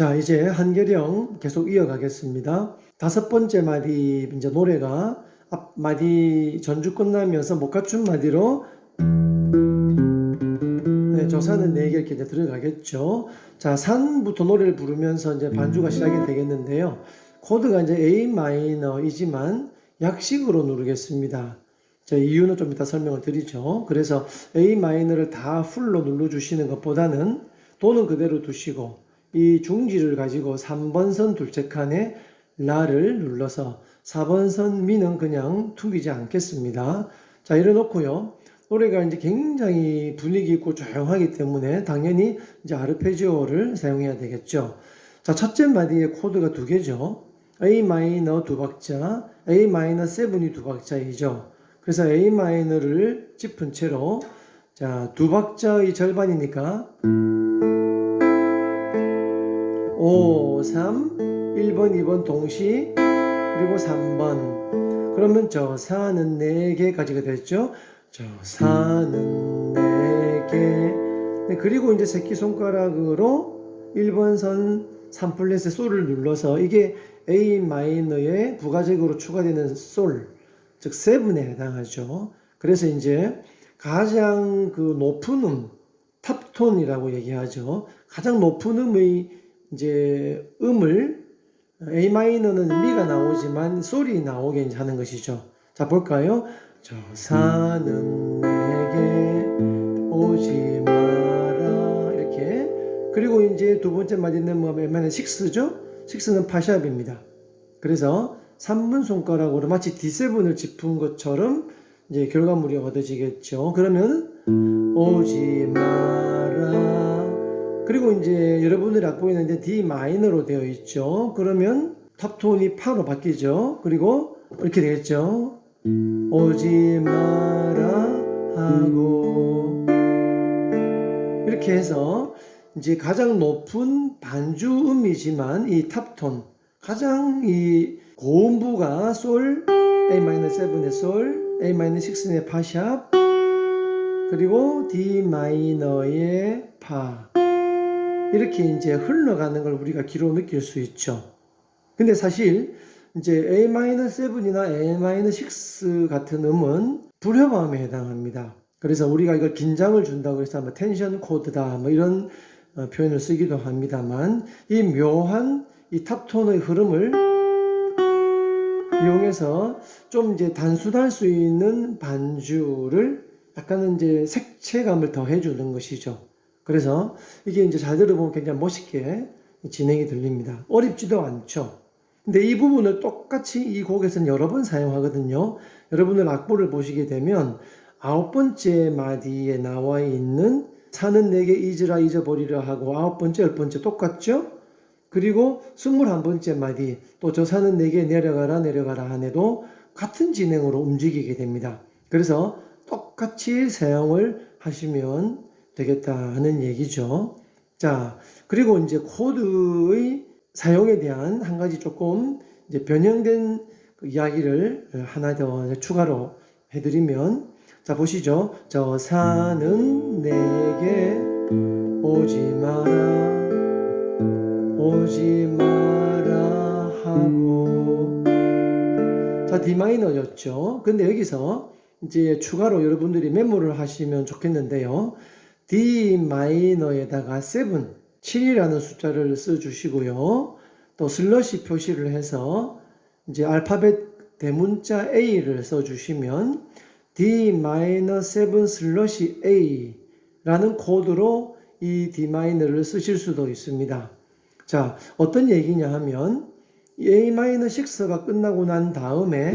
자, 이제 한계령 계속 이어가겠습니다. 다섯 번째 마디 이제 노래가 앞 마디 전주 끝나면서 못 갖춘 마디로 네, 조사는 네개 이렇게 이제 들어가겠죠. 자, 산부터 노래를 부르면서 이제 반주가 시작이 되겠는데요. 코드가 이제 A 마이너이지만 약식으로 누르겠습니다. 자, 이유는 좀 이따 설명을 드리죠. 그래서 A 마이너를 다 풀로 눌러 주시는 것보다는 도는 그대로 두시고 이 중지를 가지고 3번 선 둘째 칸에 라를 눌러서 4번 선 미는 그냥 tum기지 않겠습니다. 자, 이래 놓고요. 노래가 이제 굉장히 분위기 있고 조용하기 때문에 당연히 이제 아르페지오를 사용해야 되겠죠. 자, 첫째 마디의 코드가 두 개죠. A 마이너 두 박자, A 마이너 세븐이 두 박자이죠. 그래서 A 마이너를 짚은 채로 자, 두 박자의 절반이니까 5, 3, 1번, 2번 동시 그리고 3번 그러면 저 사는 4개까지가 됐죠. 저 사는 4개 네, 그리고 이제 새끼손가락으로 1번 선 3플랫의 솔을 눌러서 이게 A 마이너에 부가적으로 추가되는 솔, 즉 세븐에 해당하죠. 그래서 이제 가장 그 높은 음, 탑톤이라고 얘기하죠. 가장 높은 음의 이제 음을 A 마이너는 미가 나오지만 솔이 나오게 하는 것이죠. 자 볼까요? 저 사는 내게 오지 마라 이렇게 그리고 이제 두 번째 마디는 뭐 웬만한 식스죠? 식스는 파샵입니다. 그래서 3분 손가락으로 마치 D7을 짚은 것처럼 이제 결과물이 얻어지겠죠. 그러면 오지 마라. 그리고 이제 여러분들이 악보에 이제 D 마이너로 되어 있죠. 그러면 탑톤이 파로 바뀌죠. 그리고 이렇게 되겠죠. 오지 마라 하고 이렇게 해서 이제 가장 높은 반주음이지만 이 탑톤 가장 이 고음부가 솔 A-7의 솔 A-6의 파샵 그리고 D 마이너의 파 이렇게 이제 흘러가는 걸 우리가 귀로 느낄 수 있죠. 근데 사실 이제 A-7이나 A-6 같은 음은 불협화음에 해당합니다. 그래서 우리가 이걸 긴장을 준다고 해서 뭐 텐션 코드다 뭐 이런 어, 표현을 쓰기도 합니다만 이 묘한 이 탑톤의 흐름을 이용해서 좀 이제 단순할 수 있는 반주를 약간은 이제 색채감을 더해주는 것이죠. 그래서 이게 이제 잘 들어보면 굉장히 멋있게 진행이 들립니다. 어렵지도 않죠. 근데 이 부분을 똑같이 이 곡에서는 여러 번 사용하거든요. 여러분들 악보를 보시게 되면 아홉 번째 마디에 나와 있는 사는 내게 잊으라 잊어버리라 하고 아홉 번째, 열 번째 똑같죠? 그리고 스물한 번째 마디 또 저 사는 내게 내려가라 내려가라 하네도 같은 진행으로 움직이게 됩니다. 그래서 똑같이 사용을 하시면 되겠다 하는 얘기죠. 자, 그리고 이제 코드의 사용에 대한 한 가지 조금 이제 변형된 그 이야기를 하나 더 추가로 해드리면 자 보시죠. 저 사는 내게 오지 마라 오지 마라 하고 자 D 마이너였죠. 근데 여기서 이제 추가로 여러분들이 메모를 하시면 좋겠는데요. D 마이너에다가 7, 7이라는 숫자를 써주시고요. 또 슬러시 표시를 해서 이제 알파벳 대문자 A를 써주시면 D 마이너 7 슬러시 A라는 코드로 이 D 마이너를 쓰실 수도 있습니다. 자, 어떤 얘기냐 하면 A 마이너 6가 끝나고 난 다음에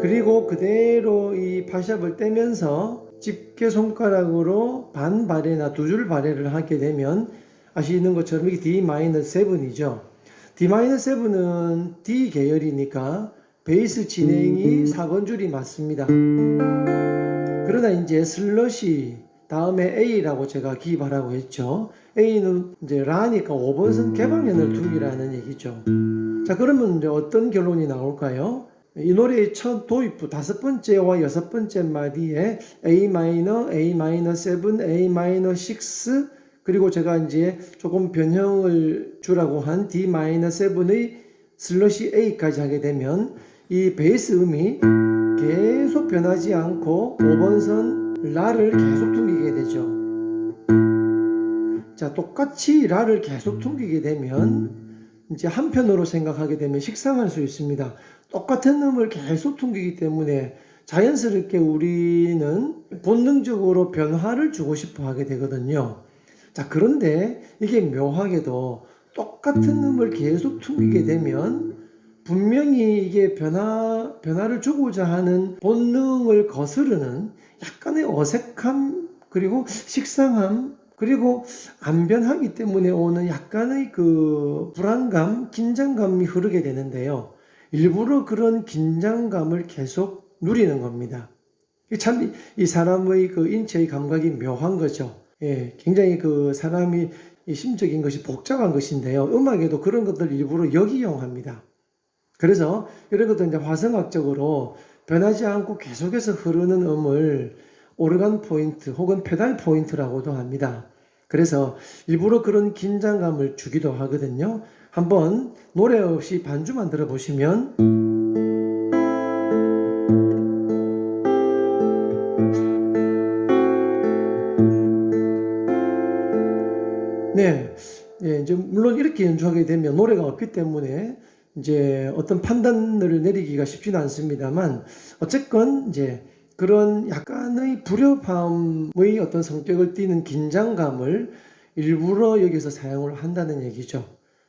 그리고 그대로 이 파샵을 떼면서 집게 손가락으로 반 발에나 두 줄 발에를 하게 되면 아시는 것처럼 이게 D-7이죠. D-7은 D 계열이니까 베이스 진행이 4번 줄이 맞습니다. 그러나 이제 슬러시 다음에 A라고 제가 기입하라고 했죠. A는 이제 라니까 5번선 개방면을 두기라는 얘기죠. 자, 그러면 이제 어떤 결론이 나올까요? 이 노래의 첫 도입부 다섯 번째와 여섯 번째 마디에 A 마이너, A 마이너 7, A 마이너 6 그리고 제가 이제 조금 변형을 주라고 한 D-7의 슬러시 A까지 하게 되면 이 베이스 음이 계속 변하지 않고 5번 선 라를 계속 퉁기게 되죠. 자, 똑같이 라를 계속 퉁기게 되면 이제 한편으로 생각하게 되면 식상할 수 있습니다. 똑같은 음을 계속 퉁기기 때문에 자연스럽게 우리는 본능적으로 변화를 주고 싶어 하게 되거든요. 자, 그런데 이게 묘하게도 똑같은 음을 계속 퉁기게 되면 분명히 이게 변화, 변화를 주고자 하는 본능을 거스르는 약간의 어색함, 그리고 식상함, 그리고 안 변하기 때문에 오는 약간의 그 불안감, 긴장감이 흐르게 되는데요. 일부러 그런 긴장감을 계속 누리는 겁니다. 참 이 사람의 그 인체의 감각이 묘한 거죠. 예, 굉장히 그 사람이 이 심적인 것이 복잡한 것인데요. 음악에도 그런 것들 일부러 역이용합니다. 그래서 이런 것도 이제 화성학적으로 변하지 않고 계속해서 흐르는 음을 오르간 포인트 혹은 페달 포인트라고도 합니다. 그래서 일부러 그런 긴장감을 주기도 하거든요. 한번 노래 없이 반주만 들어보시면 네, 예, 이제 물론 이렇게 연주하게 되면 노래가 없기 때문에 이제 어떤 판단을 내리기가 쉽지는 않습니다만 어쨌건 이제 그런 약간의 불협화음의 어떤 성격을 띠는 긴장감을 일부러 여기서 사용을 한다는 얘기죠.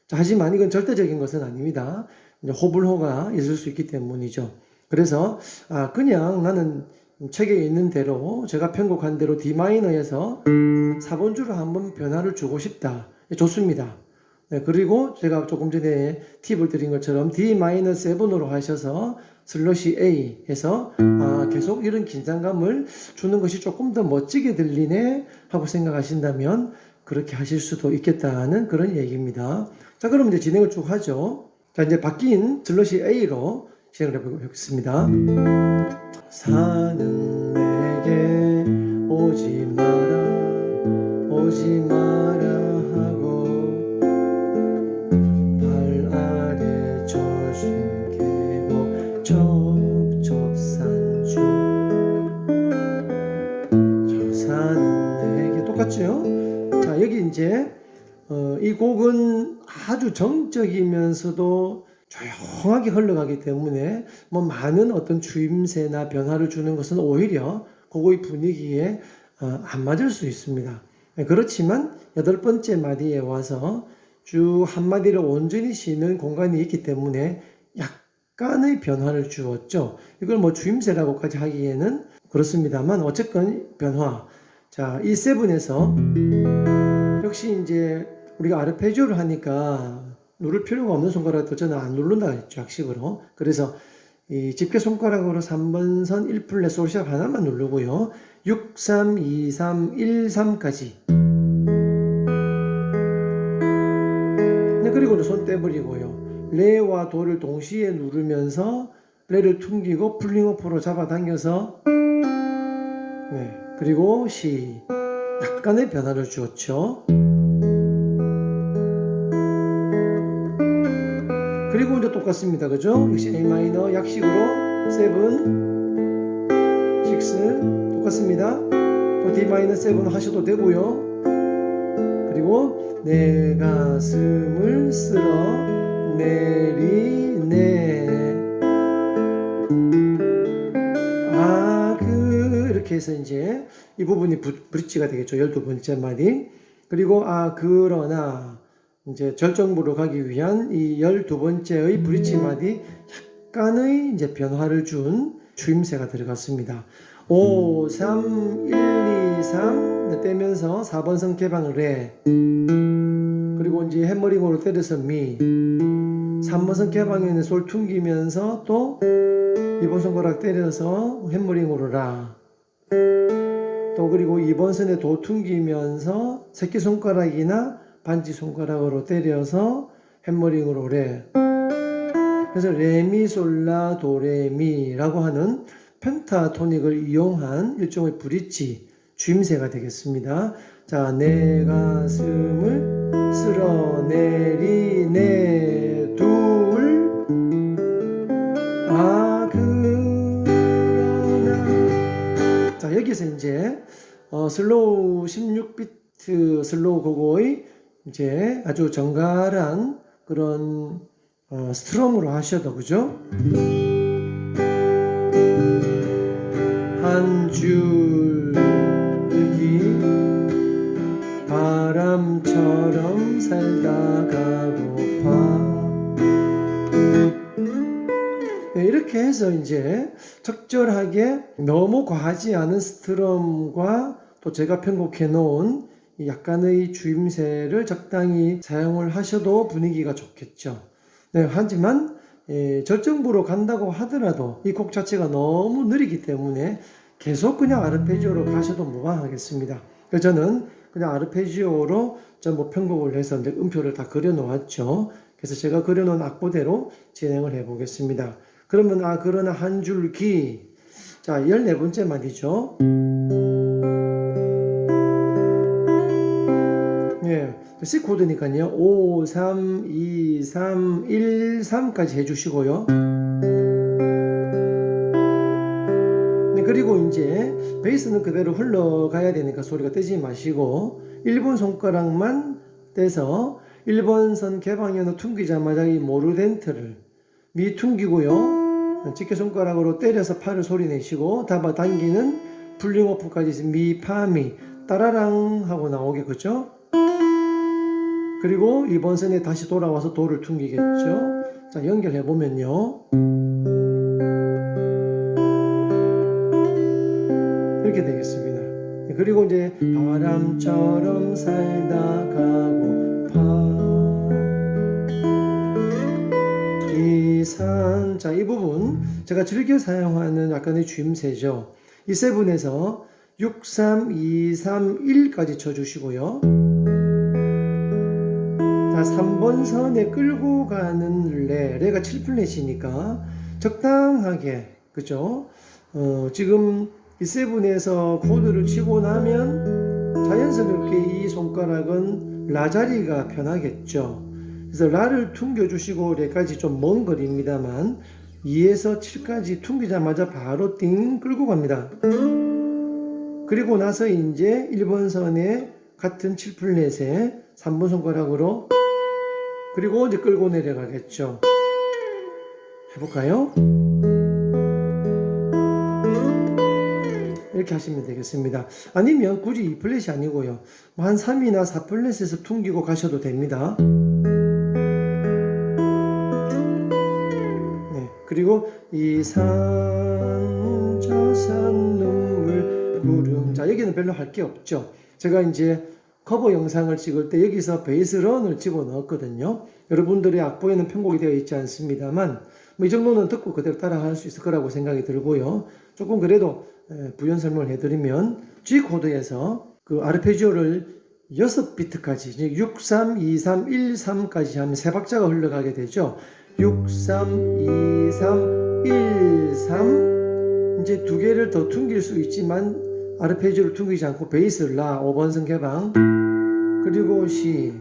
자, 하지만 이건 절대적인 것은 아닙니다. 호불호가 있을 수 있기 때문이죠. 그래서 아 그냥 나는 책에 있는 대로 제가 편곡한 대로 D 마이너에서 4번주로 한번 변화를 주고 싶다. 예, 좋습니다. 네, 그리고 제가 조금 전에 팁을 드린 것처럼 D-7으로 하셔서 슬러시 A 해서 아, 계속 이런 긴장감을 주는 것이 조금 더 멋지게 들리네 하고 생각하신다면 그렇게 하실 수도 있겠다는 그런 얘기입니다. 자, 그럼 이제 진행을 쭉 하죠. 자, 이제 바뀐 슬러시 A로 진행을 해보겠습니다. 사는 내게 오지 마라, 오지 마라 아주 정적이면서도 조용하게 흘러가기 때문에 뭐 많은 어떤 주임새나 변화를 주는 것은 오히려 그거의 분위기에 어, 안 맞을 수 있습니다. 네, 그렇지만 여덟 번째 마디에 와서 쭉 한마디를 온전히 쉬는 공간이 있기 때문에 약간의 변화를 주었죠. 이걸 뭐 주임새라고까지 하기에는 그렇습니다만 어쨌건 변화. 자, 이 세븐에서 역시 이제 우리가 아르페지오를 하니까 누를 필요가 없는 손가락도 저는 안 누른다 했죠. 약식으로. 그래서 이 집게 손가락으로 3번 선 1플랫 솔샵 하나만 누르고요. 6, 3, 2, 3, 1, 3까지. 네, 그리고 손 떼버리고요. 레와 도를 동시에 누르면서 레를 퉁기고 풀링오프로 잡아당겨서 네, 그리고 시 약간의 변화를 주었죠. 똑같습니다. 그죠? 역시 A 마이너 약식으로 7, 6 똑같습니다. 또 D 마이너 7 하셔도 되고요. 그리고 내 가슴을 쓸어 내리네. 아, 그, 이렇게 해서 이제 이 부분이 부, 브릿지가 되겠죠. 12번째 마디. 그리고 아, 그러나 이제 절정부로 가기 위한 이 12번째의 브릿지 마디 약간의 이제 변화를 준 주임새가 들어갔습니다. 5, 3, 1, 2, 3 떼면서 4번 선 개방을 해. 그리고 이제 햄머링으로 때려서 미. 3번 선 개방에는 솔 퉁기면서 또 2번 손가락 때려서 햄머링으로 라. 또 그리고 2번 선에 도 퉁기면서 새끼손가락이나 반지 손가락으로 때려서 햄머링으로 레. 그래서 레미솔라 도레미라고 하는 펜타토닉을 이용한 일종의 브릿지 주임새가 되겠습니다. 자, 자, 내 가슴을 쓸어내리네 둘. 아. 자, 여기서 이제, 어, 슬로우 16비트 슬로우 고고의 이제 아주 정갈한 그런 어, 스트럼으로 하셔도 그죠? 한 줄기 바람처럼 살다 가고파 네, 이렇게 해서 이제 적절하게 너무 과하지 않은 스트럼과 또 제가 편곡해 놓은 이 약간의 주임새를 적당히 사용을 하셔도 분위기가 좋겠죠. 네, 하지만 예, 절정부로 간다고 하더라도 이 곡 자체가 너무 느리기 때문에 계속 그냥 아르페지오로 가셔도 무방하겠습니다. 그래서 저는 그냥 아르페지오로 전뭐 편곡을 해서 이제 음표를 다 그려 놓았죠. 그래서 제가 그려 놓은 악보대로 진행을 해 보겠습니다. 그러면 아 그러나 한 줄기 자 14번째 말이죠. C 코드니까요. 5, 3, 2, 3, 1, 3까지 해주시고요. 네, 그리고 이제 베이스는 그대로 흘러가야 되니까 소리가 떼지 마시고 1번 손가락만 떼서 1번 선 개방연을 퉁기자마자 이 모르덴트를 미 퉁기고요. 집게 손가락으로 때려서 파를 소리 내시고 잡아 당기는 풀링 오프까지 미, 파, 미 따라랑 하고 나오게 그죠? 그리고 이번 선에 다시 돌아와서 도를 퉁기겠죠. 자, 연결해 보면요. 이렇게 되겠습니다. 그리고 이제 바람처럼 살다 가고 파 이산 자, 이 부분 제가 즐겨 사용하는 약간의 주임새죠. 이 세븐에서 6, 3, 2, 3, 1까지 쳐주시고요. 자, 3번 선에 끌고 가는 레, 레가 7플랫이니까 적당하게, 그죠? 어, 지금 이 세븐에서 코드를 치고 나면 자연스럽게 이 손가락은 라 자리가 편하겠죠. 그래서 라를 퉁겨주시고 레까지 좀 먼 거리입니다만 2에서 7까지 퉁기자마자 바로 띵 끌고 갑니다. 그리고 나서 이제 1번 선에 같은 7플랫에 3번 손가락으로 그리고 이제 끌고 내려가겠죠. 해볼까요? 이렇게 하시면 되겠습니다. 아니면 굳이 2플랫이 아니고요. 뭐한 3이나 4 플랫에서 퉁기고 가셔도 됩니다. 네. 그리고 이 산, 저 산, 눈물, 구름. 자, 여기는 별로 할 게 없죠. 제가 이제 커버 영상을 찍을 때 여기서 베이스런을 집어 넣었거든요. 여러분들의 악보에는 편곡이 되어 있지 않습니다만, 뭐 이 정도는 듣고 그대로 따라 할 수 있을 거라고 생각이 들고요. 조금 그래도 에, 부연 설명을 해드리면, G 코드에서 그 아르페지오를 6비트까지, 6, 3, 2, 3, 1, 3까지 하면 세 박자가 흘러가게 되죠. 6, 3, 2, 3, 1, 3. 이제 두 개를 더 퉁길 수 있지만, 아르페지오를 퉁기지 않고 베이스 라 5번선 개방. 그리고 시.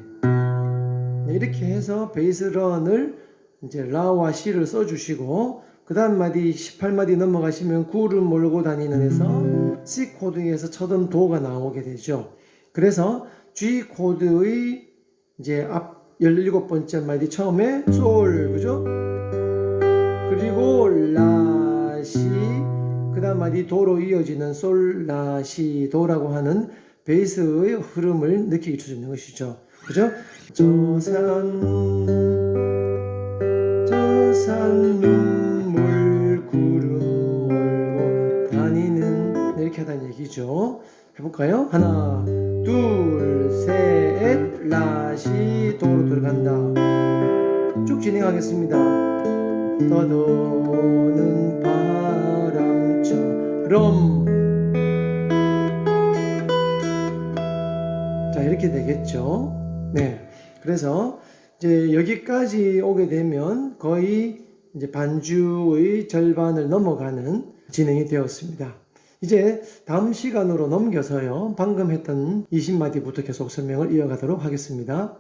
네, 이렇게 해서 베이스 런을 이제 라와 시를 써주시고 그 다음 마디 18마디 넘어가시면 구를 몰고 다니는 에서 C 코드에서 쳐던 도가 나오게 되죠. 그래서 G 코드의 이제 앞 17번째 마디 처음에 솔 그죠? 그리고 라 시 그 다음 마디 도로 이어지는 솔, 라, 시, 도라고 하는 베이스의 흐름을 느끼게 주는 것이죠. 그죠? 저산, 저산 눈물 구름 몰고 다니는 네, 이렇게 하다는 얘기죠. 해볼까요? 하나, 둘, 셋, 라, 시, 도로 들어간다. 쭉 진행하겠습니다. 떠도는 바람 처럼 자 이렇게 되겠죠 네 그래서 이제 여기까지 오게 되면 거의 이제 반주의 절반을 넘어가는 진행이 되었습니다 이제 다음 시간으로 넘겨서요. 방금 했던 20마디부터 계속 설명을 이어가도록 하겠습니다.